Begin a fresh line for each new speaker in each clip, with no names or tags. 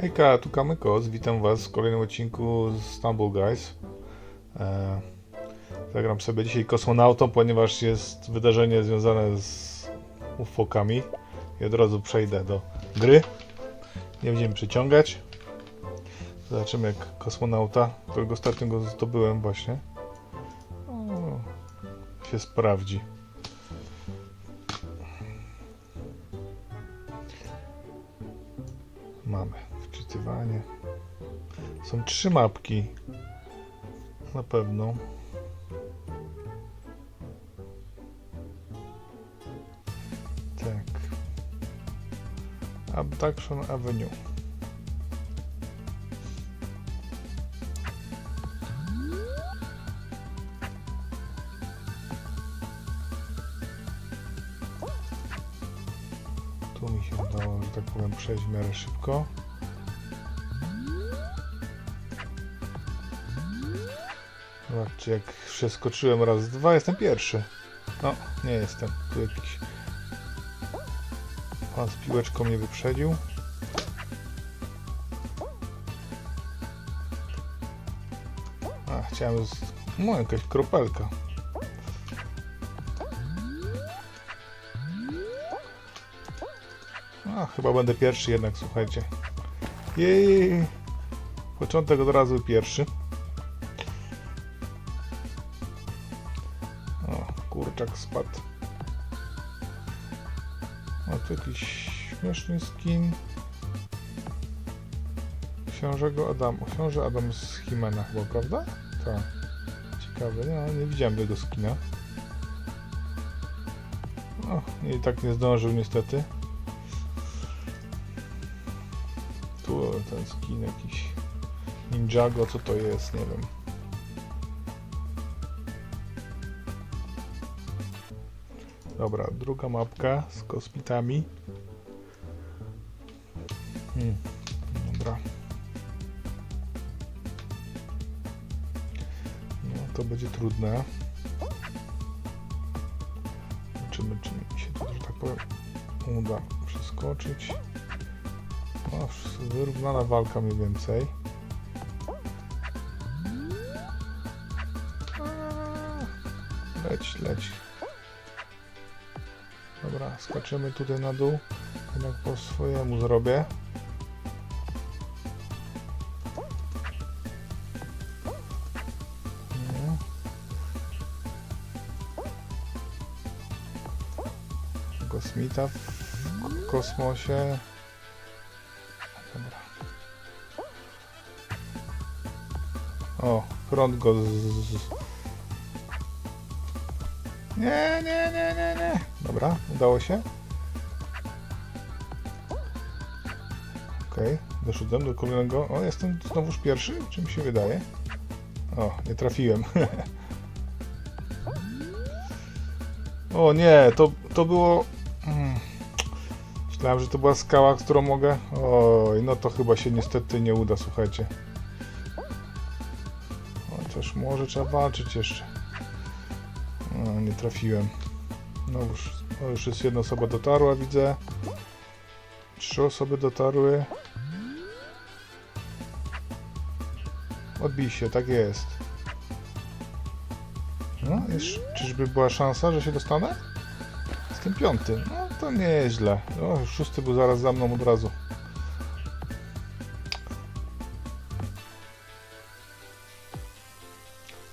Hejka, tu Kamykos, witam was w kolejnym odcinku z Stumble Guys. E, zagram sobie dzisiaj kosmonautą, ponieważ jest wydarzenie związane z ufokami i od razu przejdę do gry. Nie będziemy przyciągać. Zobaczymy jak kosmonauta, którego ostatnio go zdobyłem właśnie, się sprawdzi. Mamy Są trzy mapki. Na pewno. Tak. Abduction Avenue. Tu mi się tak powiem, szybko. Zobaczcie, jak przeskoczyłem raz, dwa, jestem pierwszy. No, nie jestem. Tu jakiś pan z piłeczką mnie wyprzedził. A, chciałem z... No, jakaś kropelka. A, chyba będę pierwszy jednak, słuchajcie. Jej! Początek od razu pierwszy. Spadł. O, tu jakiś śmieszny skin. Książego Adam. Książę Adam z Himena chyba, prawda? Tak. Ciekawe, no, nie widziałem tego skina. O, i tak nie zdążył niestety. Tu ten skin jakiś Ninjago, co to jest, nie wiem. Dobra, druga mapka z kosmitami. Hmm, dobra. No, to będzie trudne. Zobaczymy, czy mi się to, że tak powiem, uda przeskoczyć. O, wyrównana walka mniej więcej. Leć, leć. Dobra, skaczymy tutaj na dół. Jednak po swojemu zrobię. Kosmita w kosmosie. Dobra. O, prąd go z- Nie, nie, nie, nie, nie. Dobra, udało się. Okej, doszedłem do kolejnego. O, jestem znowuż pierwszy? Czy mi się wydaje? O, nie trafiłem. o nie, to, to było... Mm. Myślałem, że to była skała, którą mogę... Oj, no to chyba się niestety nie uda, słuchajcie. Chociaż może trzeba walczyć jeszcze. No, nie trafiłem. No już, już jest jedna osoba dotarła, widzę. Trzy osoby dotarły. Odbij się, tak jest. No, jest, czyżby była szansa, że się dostanę? Jestem piąty. No, to nieźle. O, szósty był zaraz za mną od razu.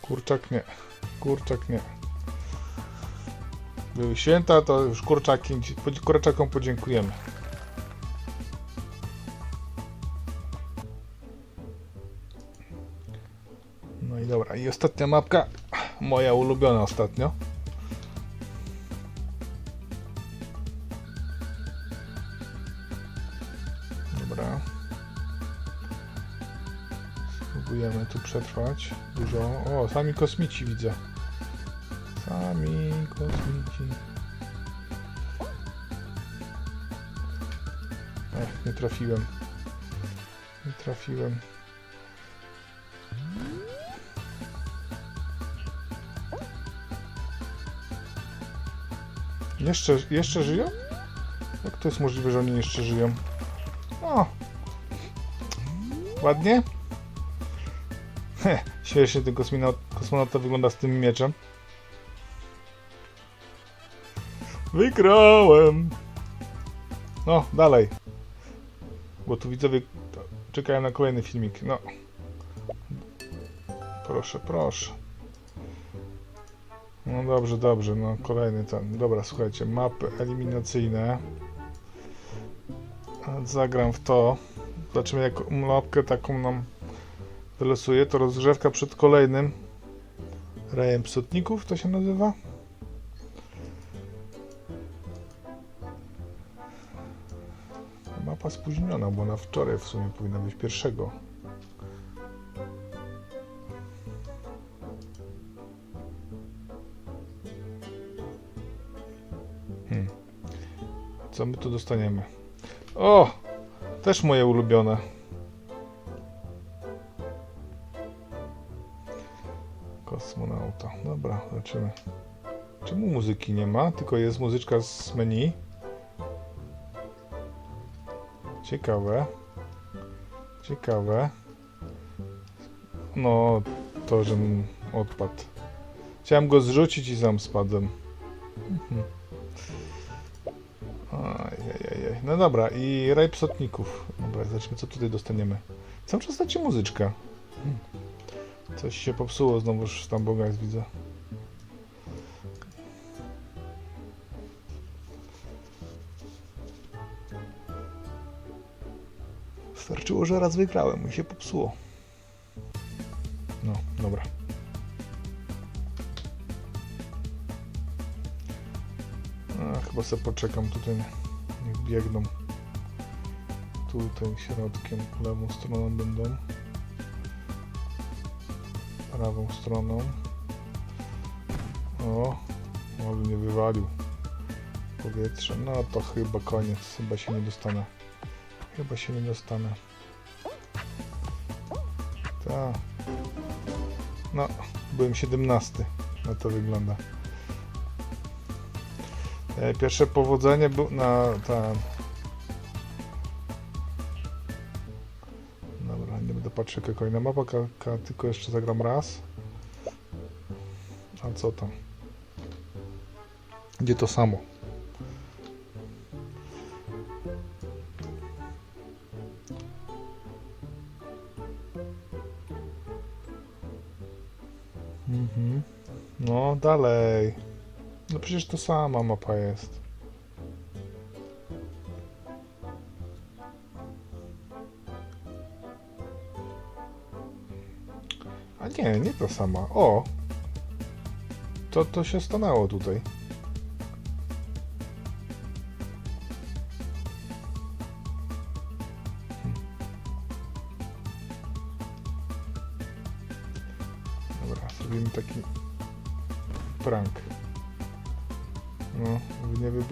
Kurczak nie. Kurczak nie. Były święta, to już kurczaki, kurczakom podziękujemy. No i dobra, i ostatnia mapka, moja ulubiona ostatnio. Dobra. Spróbujemy tu przetrwać. Dużo. O, sami kosmici widzę. Sami kosmici. Ech, nie trafiłem. Nie trafiłem. Jeszcze, jeszcze żyją? Jak to jest możliwe, że oni jeszcze żyją? O! Ładnie? Heh, śmiesznie ten kosmonauta wygląda z tym mieczem. Wygrałem! No, dalej. Bo tu widzowie czekają na kolejny filmik. No. Proszę, proszę. No dobrze, dobrze. No kolejny ten. Dobra, słuchajcie. Mapy eliminacyjne. Zagram w to. Zobaczymy jak mapkę taką nam wylosuje. To rozgrzewka przed kolejnym rejem psotników to się nazywa. Mapa spóźniona, bo na wczoraj w sumie powinna być pierwszego. Hmm. Co my tu dostaniemy? O! Też moje ulubione. Kosmonauta. Dobra, zobaczymy. Czemu muzyki nie ma? Tylko jest muzyczka z menu. Ciekawe. Ciekawe. No, to, że odpadł. Chciałem go zrzucić i sam spadłem. Ajajajaj. No dobra, i raj psotników. Dobra, zobaczmy, co tutaj dostaniemy. Cały czas leci muzyczka. Coś się popsuło znowuż tam Bogaz widzę. Wystarczyło, że raz wygrałem i się popsuło. No, dobra. A, chyba sobie poczekam tutaj. Niech biegną. Tutaj środkiem, lewą stroną będą. Prawą stroną. O, ale nie wywalił powietrze. No to chyba koniec. Chyba się nie dostanę. Chyba się nie dostanę. Tak. No, byłem 17. Na to wygląda. E, Pierwsze powodzenie było na tam. Dobra, nie będę patrzył jaka kolejna mapa, tylko jeszcze zagram raz. A co tam? Gdzie to samo? Dalej. No przecież to sama mapa jest. A nie, nie to sama. O! To, to się stanęło tutaj. Dobra, zrobimy taki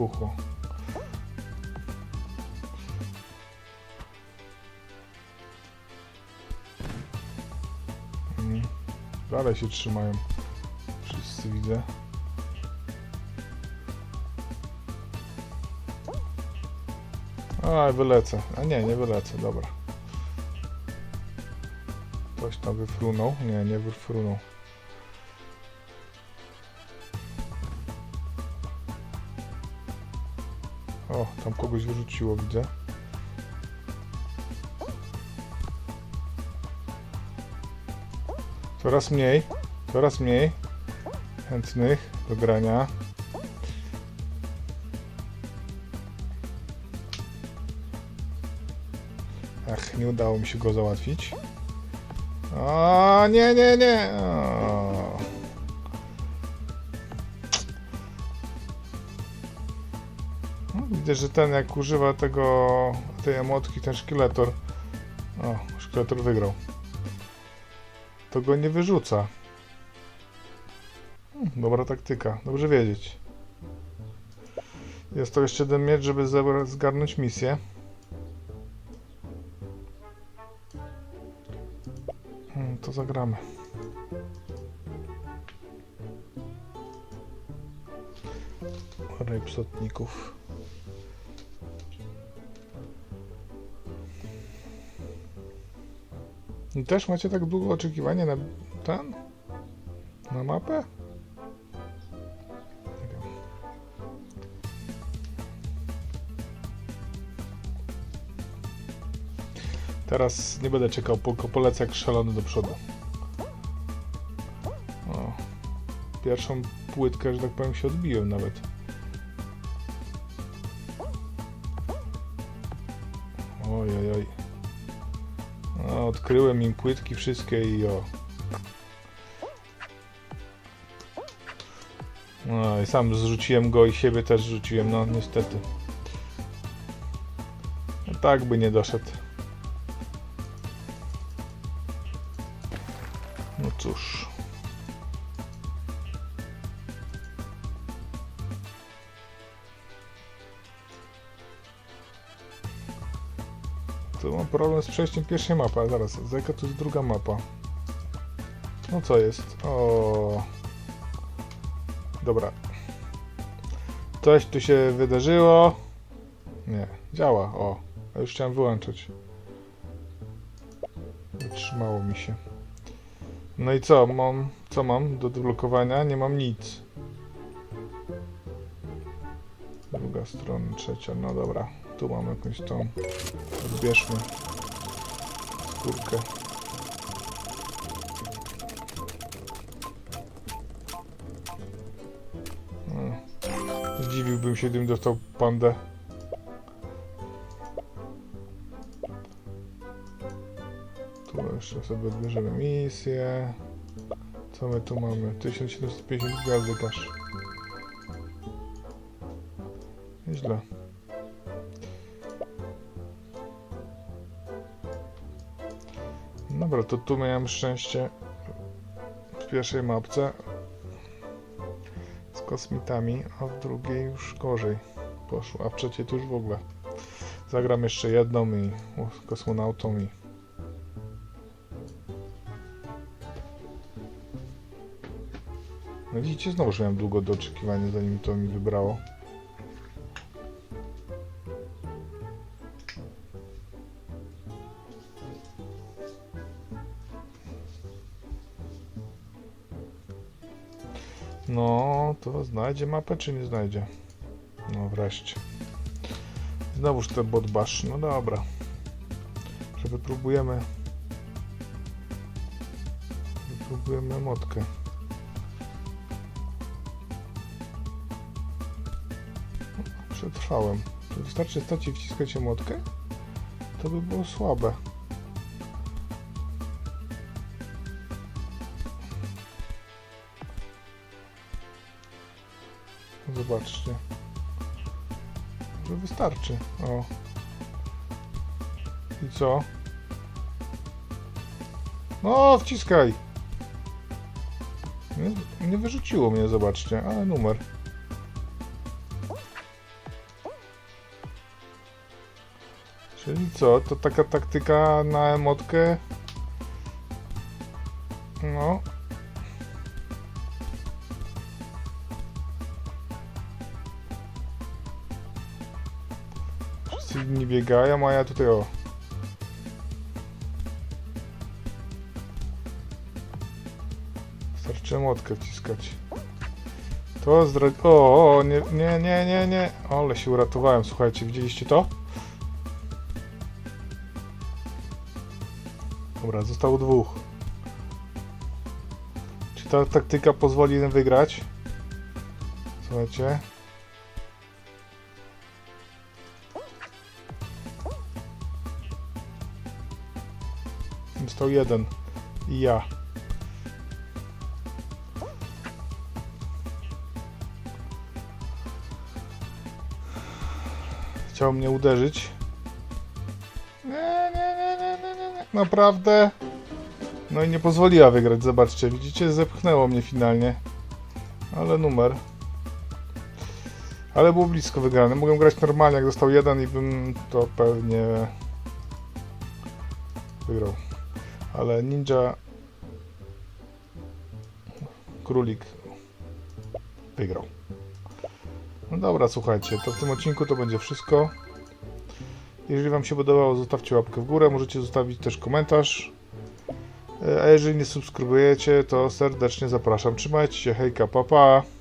wybuchło. Mm, Dalej się trzymają. Wszyscy widzę. A, wylecę. A nie, nie wylecę, dobra. Ktoś tam wyfrunął. Nie, nie wyfrunął. Kogoś wyrzuciło, widzę. Coraz mniej, coraz mniej chętnych do grania. Ach, nie udało mi się go załatwić. O, nie, nie, nie. O. Widzę, że ten jak używa tego tej emotki, ten szkieletor. O, szkieletor wygrał. To go nie wyrzuca. Hmm, Dobra taktyka, dobrze wiedzieć. Jest to jeszcze jeden miecz, żeby zgarnąć misję. Hmm, To zagramy. Rej psotników. Też macie tak długo oczekiwanie na ten? Na mapę? Teraz nie będę czekał, tylko polecę jak szalony do przodu. O, pierwszą płytkę, że tak powiem, się odbiłem nawet. Oj, oj, oj. Odkryłem im płytki wszystkie i o. No i sam zrzuciłem go i siebie też zrzuciłem, no niestety. No, tak by nie doszedł. Tu mam problem z przejściem pierwszej mapy, a zaraz, za jaka tu jest druga mapa? No co jest? O. Dobra. Coś tu się wydarzyło. Nie, działa, o. A już chciałem wyłączyć. Wytrzymało mi się. No i co? Mam, co mam do odblokowania? Nie mam nic. Druga strona, trzecia, no dobra. Tu mam jakąś tą. Odbierzmy skórkę. No. Zdziwiłbym się, gdybym dostał pandę. Tu jeszcze sobie odbierzemy misję. Co my tu mamy? 1750 gwiazdek. Nieźle. Dobra, to tu miałem szczęście w pierwszej mapce z kosmitami, a w drugiej już gorzej poszło, a w trzeciej to już w ogóle. Zagram jeszcze jedną i kosmonautą i No widzicie, znowu miałem długo do oczekiwania, zanim to mi wybrało. Znajdzie mapę, czy nie znajdzie? No wreszcie. Znowuż ten bot bash. No dobra. Że wypróbujemy. Wypróbujemy motkę. Przetrwałem. Czy wystarczy stać i wciskać motkę? To by było słabe. Zobaczcie. Że wystarczy. O. I co? No, wciskaj! Nie, nie wyrzuciło mnie, zobaczcie, ale numer. Czyli co? To taka taktyka na emotkę? Biegają, a ja tutaj o. Wystarczy motkę wciskać. To zdra... O, o, nie, nie, nie, nie, nie. Ale się uratowałem, słuchajcie, widzieliście to? Dobra, zostało dwóch. Czy ta taktyka pozwoli nam wygrać? Słuchajcie. Został jeden. I ja. Chciał mnie uderzyć. Nie, nie, nie, nie, nie, nie. Naprawdę? No i nie pozwoliła wygrać, zobaczcie. Widzicie, zepchnęło mnie finalnie. Ale numer. Ale było blisko wygrane. Mogłem grać normalnie, jak dostał jeden i bym to pewnie wygrał. Ale ninja królik wygrał. No dobra, słuchajcie, to w tym odcinku to będzie wszystko. Jeżeli Wam się podobało, zostawcie łapkę w górę. Możecie zostawić też komentarz. E, A jeżeli nie subskrybujecie, to serdecznie zapraszam. Trzymajcie się, hejka, papa. Pa.